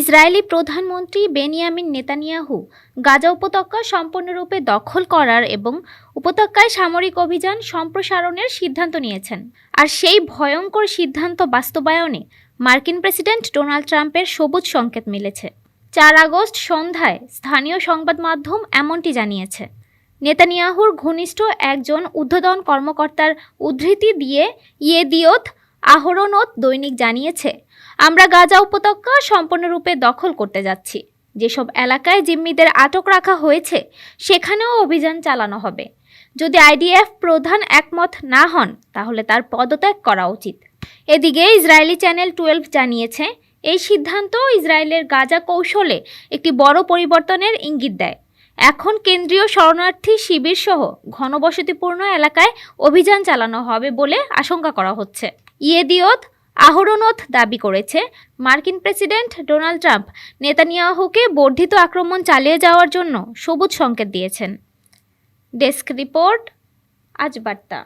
Israeli প্রধানমন্ত্রী Benjamin Netanyahu Gaza উপত্যকা সম্পূর্ণরূপে দখল করার এবং উপত্যকায় সামরিক অভিযান সম্প্রসারণের সিদ্ধান্ত নিয়েছেন। আর সেই ভয়ঙ্কর সিদ্ধান্ত বাস্তবায়নে মার্কিন প্রেসিডেন্ট ডোনাল্ড ট্রাম্পের সবুজ সংকেত মিলেছে। চার আগস্ট সন্ধ্যায় স্থানীয় সংবাদ মাধ্যম এমনটি জানিয়েছে। নেতানিয়াহুর ঘনিষ্ঠ একজন ঊর্ধ্বতন কর্মকর্তার উদ্ধৃতি দিয়ে ইয়েদিওত আহরণত দৈনিক জানিয়েছে। আমরা গাজা উপত্যকা সম্পূর্ণরূপে দখল করতে যাচ্ছি। যেসব এলাকায় জিম্মিদের আটক রাখা হয়েছে, সেখানেও অভিযান চালানো হবে। যদি আইডিএফ প্রধান একমত না হন, তাহলে তার পদত্যাগ করা উচিত। এদিকে ইসরায়েলি চ্যানেল টুয়েলভ জানিয়েছে, এই সিদ্ধান্ত ইসরায়েলের গাজা কৌশলে একটি বড় পরিবর্তনের ইঙ্গিত দেয়। এখন কেন্দ্রীয় শরণার্থী শিবির সহ ঘনবসতিপূর্ণ এলাকায় অভিযান চালানো হবে বলে আশঙ্কা করা হচ্ছে। ইয়েদিয়ত আহরণত দাবি করেছে, মার্কিন প্রেসিডেন্ট ডোনাল্ড ট্রাম্প নেতানিয়াহুকে বর্ধিত আক্রমণ চালিয়ে যাওয়ার জন্য সবুজ সংকেত দিয়েছেন। ডেস্ক রিপোর্ট, আজ বার্তা।